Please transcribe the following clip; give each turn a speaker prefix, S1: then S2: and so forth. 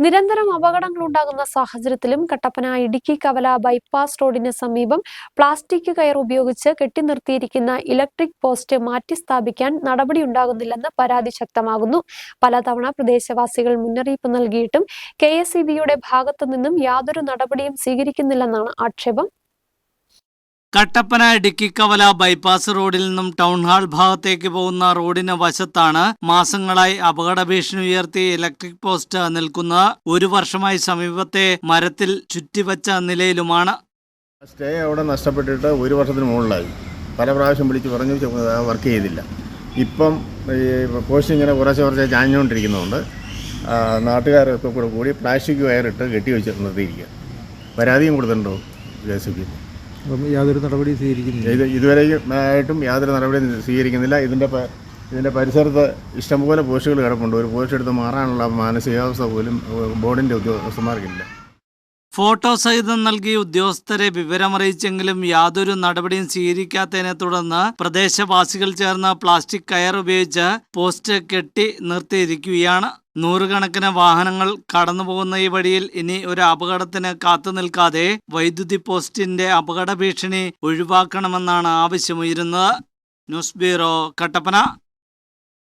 S1: നിരന്തരം അപകടങ്ങൾ ഉണ്ടാകുന്ന സാഹചര്യത്തിലും കട്ടപ്പന ഇടുക്കി കവല ബൈപ്പാസ് റോഡിന് സമീപം പ്ലാസ്റ്റിക് കയർ ഉപയോഗിച്ച് കെട്ടി നിർത്തിയിരിക്കുന്ന ഇലക്ട്രിക് പോസ്റ്റ് മാറ്റി സ്ഥാപിക്കാൻ നടപടിയുണ്ടാകുന്നില്ലെന്ന് പരാതി ശക്തമാകുന്നു. പലതവണ പ്രദേശവാസികൾ മുന്നറിയിപ്പ് നൽകിയിട്ടും കെ ഭാഗത്തു നിന്നും യാതൊരു നടപടിയും സ്വീകരിക്കുന്നില്ലെന്നാണ് ആക്ഷേപം.
S2: കട്ടപ്പന ഇടുക്കിക്കവല ബൈപ്പാസ് റോഡിൽ നിന്നും ടൗൺ ഹാൾ ഭാഗത്തേക്ക് പോകുന്ന റോഡിന് വശത്താണ് മാസങ്ങളായി അപകട ഭീഷണി ഉയർത്തി ഇലക്ട്രിക് പോസ്റ്റ് നിൽക്കുന്നത് ഒരു വർഷമായി സമീപത്തെ മരത്തിൽ ചുറ്റിവച്ച നിലയിലുമാണ്.
S3: സ്റ്റേ അവിടെ നഷ്ടപ്പെട്ടിട്ട് ഒരു വർഷത്തിന് മുകളിലായി. പല പ്രാവശ്യം വിളിച്ച് പറഞ്ഞു വർക്ക് ചെയ്തില്ല. ഇപ്പം പോസ്റ്റ് ഇങ്ങനെ കുറച്ച് കുറച്ച് ചാഞ്ഞുകൊണ്ടിരിക്കുന്നതുകൊണ്ട് നാട്ടുകാരൊക്കെ കൂടെ കൂടി പ്ലാസ്റ്റിക് വയറിട്ട് കെട്ടി വെച്ച് നിർത്തിയിരിക്കുക പരാതിയും കൊടുത്തിട്ടുണ്ടോ
S4: ജെ യാതൊരു നടപടി സ്വീകരിക്കുന്നില്ല.
S3: ഇത് ഇതുവരെയും ആയിട്ടും യാതൊരു നടപടിയും സ്വീകരിക്കുന്നില്ല. ഇതിന്റെ ഇതിന്റെ പരിസരത്ത് ഇഷ്ടംപോലെ പോസ്റ്റുകൾ കിടപ്പുണ്ട്. ഒരു പോസ്റ്റ് എടുത്ത് മാറാനുള്ള മാനസികാവസ്ഥ പോലും ബോർഡിന്റെ ഉദ്യോഗസ്ഥന്മാർക്കില്ല.
S2: ഫോട്ടോ സഹിതം നൽകി ഉദ്യോഗസ്ഥരെ വിവരമറിയിച്ചെങ്കിലും യാതൊരു നടപടിയും സ്വീകരിക്കാത്തതിനെ തുടർന്ന് പ്രദേശവാസികൾ ചേർന്ന് പ്ലാസ്റ്റിക് കയർ ഉപയോഗിച്ച് പോസ്റ്റ് കെട്ടി നിർത്തിയിരിക്കുകയാണ്. നൂറുകണക്കിന് വാഹനങ്ങൾ കടന്നുപോകുന്ന ഈ വഴിയിൽ ഇനി ഒരു അപകടത്തിന് കാത്തു നിൽക്കാതെ വൈദ്യുതി പോസ്റ്റിന്റെ അപകട ഭീഷണി ഒഴിവാക്കണമെന്നാണ് ആവശ്യമുയരുന്നത്. News bureau Kattappana.